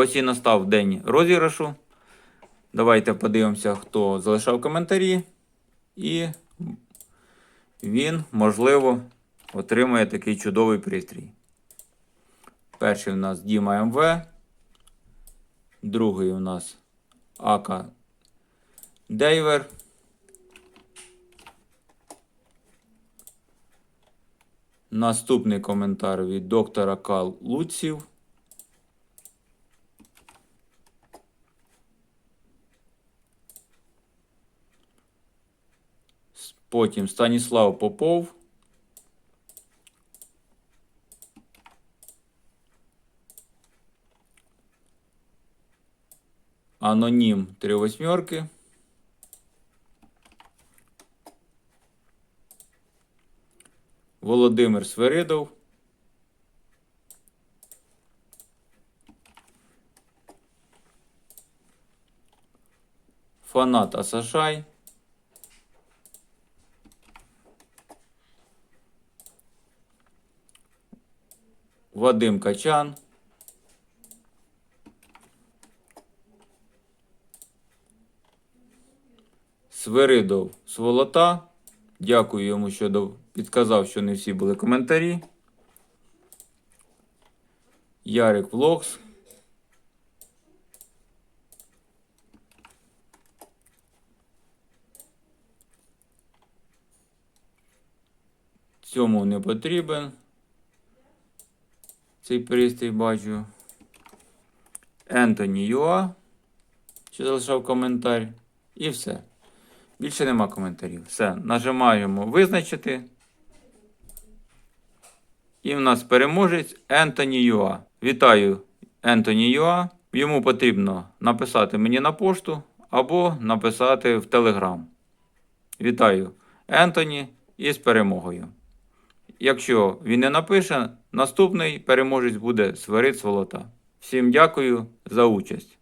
Ось і настав день розіграшу. Давайте подивимося, хто залишав коментарі. І він, можливо, отримає такий чудовий пристрій. Перший у нас Діма МВ. Другий у нас Ака Дейвер. Наступний коментар від доктора Кал Луців. Потім Станіслав Попов. Анонім три восьмерки. Володимир Свиридов. Фанат Асашай. Вадим Качан. Свиридов Сволота. Дякую йому, що підказав, що не всі були коментарі. Ярик Влогс. Цьому не потрібен. Цей пристрій бачу. Ентоні Юа. Що залишав коментар. І все. Більше нема коментарів. Все. Нажимаємо визначити. І в нас переможець Ентоні Юа. Вітаю Ентоні Юа. Йому потрібно написати мені на пошту або написати в Телеграм. Вітаю Ентоні із перемогою. Якщо він не напише, наступний переможець буде Свирид Сволота. Всім дякую за участь.